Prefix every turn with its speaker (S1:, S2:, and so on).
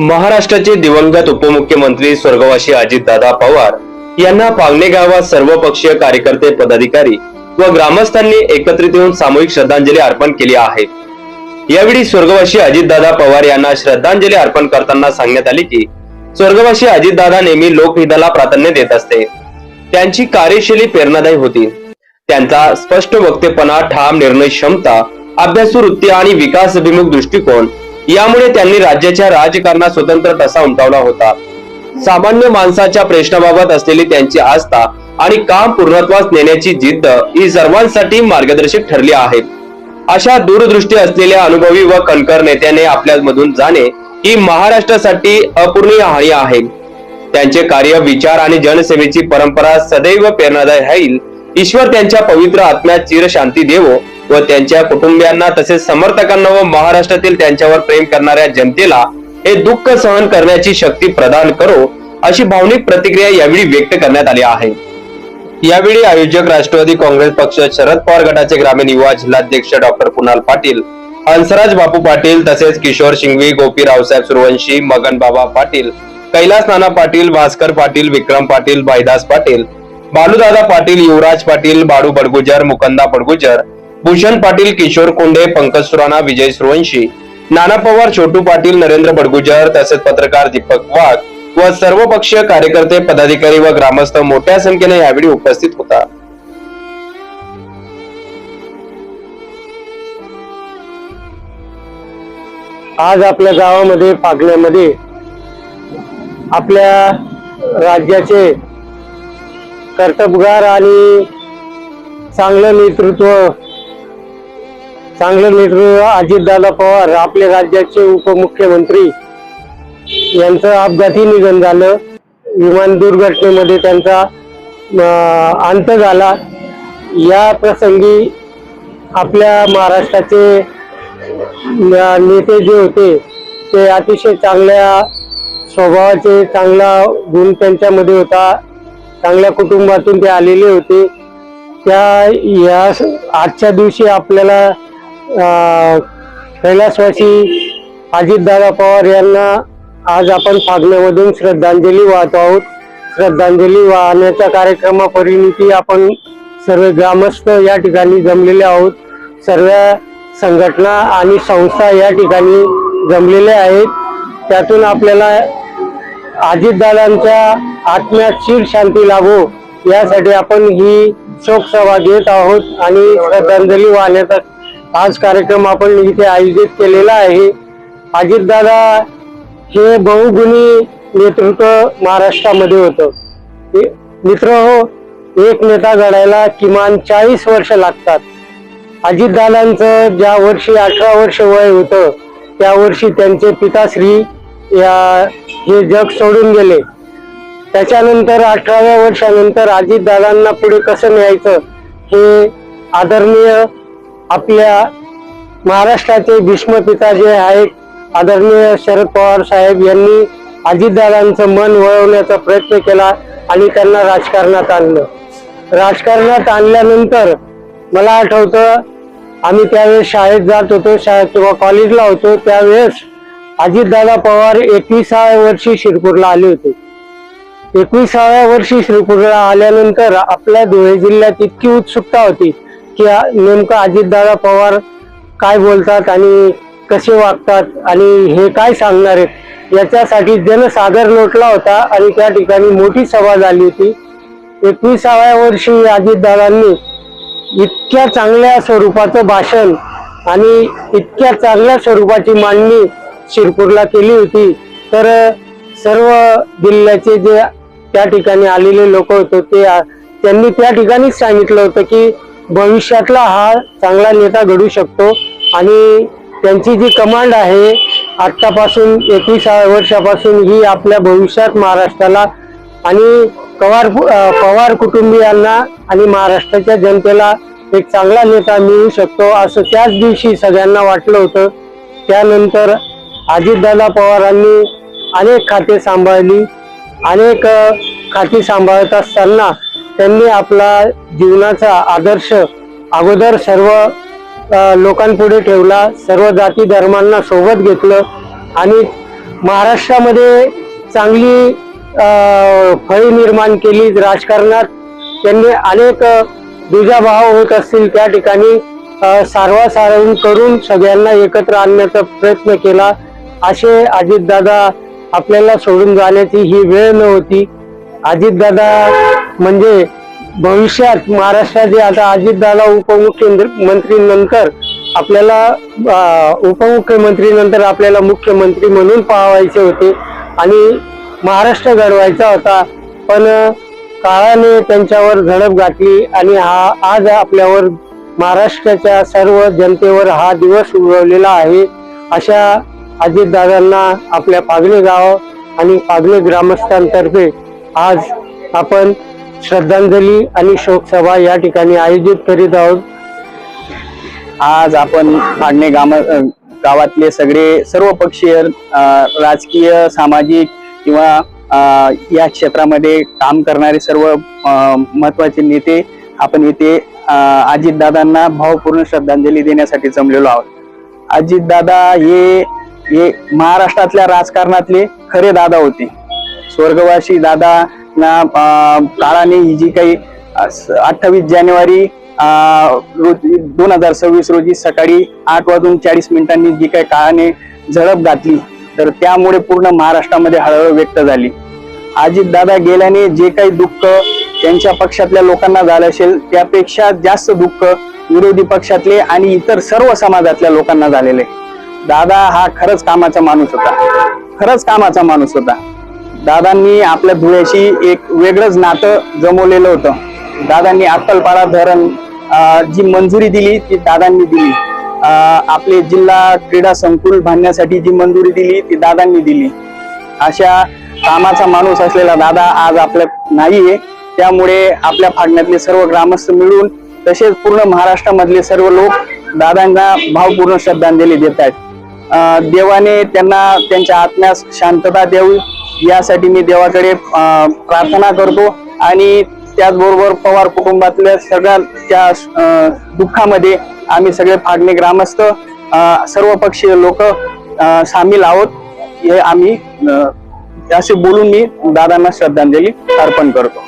S1: महाराष्ट्राचे दिवंगत उपमुख्यमंत्री स्वर्गवासी अजितदादा पवार यांना पावणे गावात सर्वपक्षीय कार्यकर्ते पदाधिकारी व ग्रामस्थांनी एकत्रित येऊन सामूहिक श्रद्धांजली अर्पण केली आहे. यावेळी स्वर्गवासी अजितदादा पवार यांना श्रद्धांजली अर्पण करताना सांगण्यात आले की स्वर्गवासी अजितदादा नेहमी लोकहिताला प्राधान्य देत असते. त्यांची कार्यशैली प्रेरणादायी होती. त्यांचा स्पष्ट वक्तेपणा ठाम निर्णय क्षमता अभ्यासू वृत्ती आणि विकासभिमुख दृष्टिकोन यामुळे त्यांनी राज्याच्या राजकारणात स्वतंत्र ठसा उमटवला होता. सामान्य माणसाच्या प्रश्नाबाबत असलेली त्यांची आस्था आणि काम पूर्णत्वास नेण्याची जिद्द ही सर्वांसाठी मार्गदर्शक ठरली आहे अशा दूरदृष्टी असलेल्या अनुभवी व कणकर नेत्याने आपल्या मधून जाणे ही महाराष्ट्रासाठी अपूर्णीय हानी आहे. त्यांचे कार्य विचार आणि जनसेवेची परंपरा सदैव प्रेरणादायी राहील ईश्वर त्यांच्या पवित्र आत्म्यात चिर शांती देवो व त्यांच्या कुटुंबियांना तसेच समर्थकांना व महाराष्ट्रातील त्यांच्यावर प्रेम करणाऱ्या जनतेला हे दुःख सहन करण्याची शक्ती प्रदान करो अशी भावनिक प्रतिक्रिया यावेळी व्यक्त करण्यात आली आहे. यावेळी आयोजक राष्ट्रवादी काँग्रेस पक्ष शरद पवार गटाचे ग्रामीण युवा जिल्हाध्यक्ष डॉक्टर कुणाल पाटील हंसराज बापू पाटील तसेच किशोर शिंगवी गोपी रावसाहेब सुरवंशी मगन बाबा पाटील कैलास नाना पाटील भास्कर पाटील विक्रम पाटील भाईदास पाटील बालूदादा पाटील युवराज पाटील बाळू बडगुजर मुकंदा बडगुजर भूषण पाटील किशोर कोंडे पंकज सुराणा विजय सुरवंशी नाना पवार छोटू पाटील नरेंद्र बडगुजर तसेच पत्रकार दीपक वाघ व सर्वपक्षीय कार्यकर्ते पदाधिकारी व ग्रामस्थ मोठ्या संख्येने यावेळी उपस्थित होता.
S2: आज आपल्या गावामध्ये पागण्यामध्ये आपल्या राज्याचे कर्तबगार आणि चांगलं नेतृत्व चांगलं नेतृत्व अजितदादा पवार आपल्या राज्याचे उपमुख्यमंत्री यांचं अपघाती निधन झालं. विमान दुर्घटनेमध्ये त्यांचा अंत झाला. या प्रसंगी आपल्या महाराष्ट्राचे नेते जे होते ते अतिशय चांगल्या स्वभावाचे चांगला गुण त्यांच्यामध्ये होता. चांगल्या कुटुंबातून ते आलेले होते. त्या या स- आजच्या दिवशी आपल्याला कैलासवासी अजितदादा पवार यांना आज आपण फागण्यामधून श्रद्धांजली वाहतो आहोत. श्रद्धांजली वाहण्याच्या कार्यक्रमापरिणिती आपण सर्व ग्रामस्थ या ठिकाणी जमलेले आहोत. सर्व संघटना आणि संस्था या ठिकाणी जमलेल्या आहेत. त्यातून आपल्याला अजितदादांच्या आत्म्यात शीर शांती लागो यासाठी आपण ही शोकसभा घेत आहोत आणि श्रद्धांजली वाहण्याचा आज कार्यक्रम आपण इथे आयोजित केलेला आहे. अजितदादा हे बहुगुणी नेतृत्व महाराष्ट्रामध्ये होतं. मित्र हो एक नेता घडायला किमान चाळीस वर्ष लागतात. अजितदादांचं ज्या वर्षी अठरा वर्ष वय होतं त्या वर्षी त्यांचे पिताश्री या हे जग सोडून गेले. त्याच्यानंतर अठराव्या वर्षानंतर अजितदादांना पुढे कसं न्यायचं हे आदरणीय आपल्या महाराष्ट्राचे भीष्म पिता जे आहेत. आदरणीय शरद पवार साहेब यांनी अजितदादांचं मन वळवण्याचा प्रयत्न केला आणि त्यांना राजकारणात आणलं. राजकारणात आणल्यानंतर मला आठवतं आम्ही त्यावेळेस शाळेत जात होतो शाळेत किंवा कॉलेजला होतो त्यावेळेस अजितदादा पवार एकविसाव्या वर्षी शिरपूरला आले होते. एकविसाव्या वर्षी श्रीपूरला आल्यानंतर आपल्या धुळे जिल्ह्यात इतकी उत्सुकता होती की नेमकं अजितदादा पवार काय बोलतात आणि कसे वागतात आणि हे काय सांगणार आहेत? याच्यासाठी जनसागर लोटला होता आणि त्या ठिकाणी मोठी सभा झाली होती. एकविसाव्या वर्षी अजितदादांनी इतक्या चांगल्या स्वरूपाचं भाषण आणि इतक्या चांगल्या स्वरूपाची मांडणी शिरपूरला केली होती. तर सर्व जिल्ह्याचे जे त्या ठिकाणी आलेले लोक होते ते त्यांनी त्या ठिकाणीच सांगितलं होतं की भविष्यातला हा चांगला नेता घडू शकतो आणि त्यांची जी कमांड आहे आत्तापासून एकवीस वर्षापासून ही आपल्या भविष्यात महाराष्ट्राला आणि पवार पवार कुटुंबियांना आणि महाराष्ट्राच्या जनतेला एक चांगला नेता मिळू शकतो असं त्याच दिवशी सगळ्यांना वाटलं होतं. त्यानंतर अजितदादा पवारांनी अनेक खाते सांभाळली अनेक खाती सांभाळत असताना त्यांनी आपला जीवनाचा आदर्श अगोदर सर्व लोकांपुढे ठेवला सर्व जाती धर्मांना सोबत घेतलं आणि महाराष्ट्रामध्ये चांगली फळी निर्माण केली. राजकारणात त्यांनी अनेक दुजाभाव होत असतील त्या ठिकाणी सारवासारवून करून सगळ्यांना एकत्र आणण्याचा प्रयत्न केला. असे अजितदादा आपल्याला सोडून जाण्याची ही वेळ नव्हती. अजितदादा म्हणजे भविष्यात महाराष्ट्राचे आता अजितदादा उपमुख्यमंत्री नंतर आपल्याला उपमुख्यमंत्री नंतर आपल्याला मुख्यमंत्री म्हणून पाहायचे होते आणि महाराष्ट्र घडवायचा होता. पण काळाने त्यांच्यावर झडप घातली आणि हा आज आपल्यावर महाराष्ट्राच्या सर्व जनतेवर हा दिवस उगवलेला आहे. अशा अजितदादांना आपल्या पागले गाव आणि पागले ग्रामस्थांतर्फे आज आपण श्रद्धांजली आणि शोकसभा या ठिकाणी आयोजित करीत आहोत.
S3: आज आपण पाडणे गाम गावातले सगळे सर्व पक्षीय राजकीय सामाजिक किंवा या क्षेत्रामध्ये काम करणारे सर्व महत्त्वाचे नेते आपण इथे अजितदादांना भावपूर्ण श्रद्धांजली देण्यासाठी जमलेलो आहोत. अजितदादा हे हे महाराष्ट्रातल्या राजकारणातले खरे दादा होते. स्वर्गवासी दादा ना काळाने ही जी काही अठ्ठावीस जानेवारी दोन हजार सव्वीस रोजी सकाळी आठ वाजून चाळीस मिनिटांनी जी काही काळाने झडप घातली तर त्यामुळे पूर्ण महाराष्ट्रामध्ये हळहळ व्यक्त झाली. अजित दादा गेल्याने जे काही दुःख त्यांच्या पक्षातल्या लोकांना झालं असेल त्यापेक्षा जास्त दुःख विरोधी पक्षातले आणि इतर सर्व समाजातल्या लोकांना झालेले. दादा हा खरंच कामाचा माणूस होता. खरंच कामाचा माणूस होता. दादांनी आपल्या धुळ्याशी एक वेगळंच नातं जमवलेलं होतं. दादांनी अक्कलपाडा धरण जी मंजुरी दिली ती दादांनी दिली. अं, आपले जिल्हा क्रीडा संकुल बांधण्यासाठी जी मंजुरी दिली ती दादांनी दिली. अशा कामाचा माणूस असलेला दादा आज आपल्या नाहीये. त्यामुळे आपल्या फाडण्यातले सर्व ग्रामस्थ मिळून तसेच पूर्ण महाराष्ट्रामधले सर्व लोक दादांना भावपूर्ण श्रद्धांजली देत आहेत देवाने त्यांना त्यांच्या आत्म्यास शांतता द्यावी यासाठी मी देवाकडे प्रार्थना करतो. आणि त्याचबरोबर पवार कुटुंबातल्या सगळ्या त्या दुःखामध्ये आम्ही सगळे फागणे ग्रामस्थ सर्व पक्षीय लोक सामील आहोत. हे आम्ही असे बोलून मी दादांना श्रद्धांजली अर्पण करतो.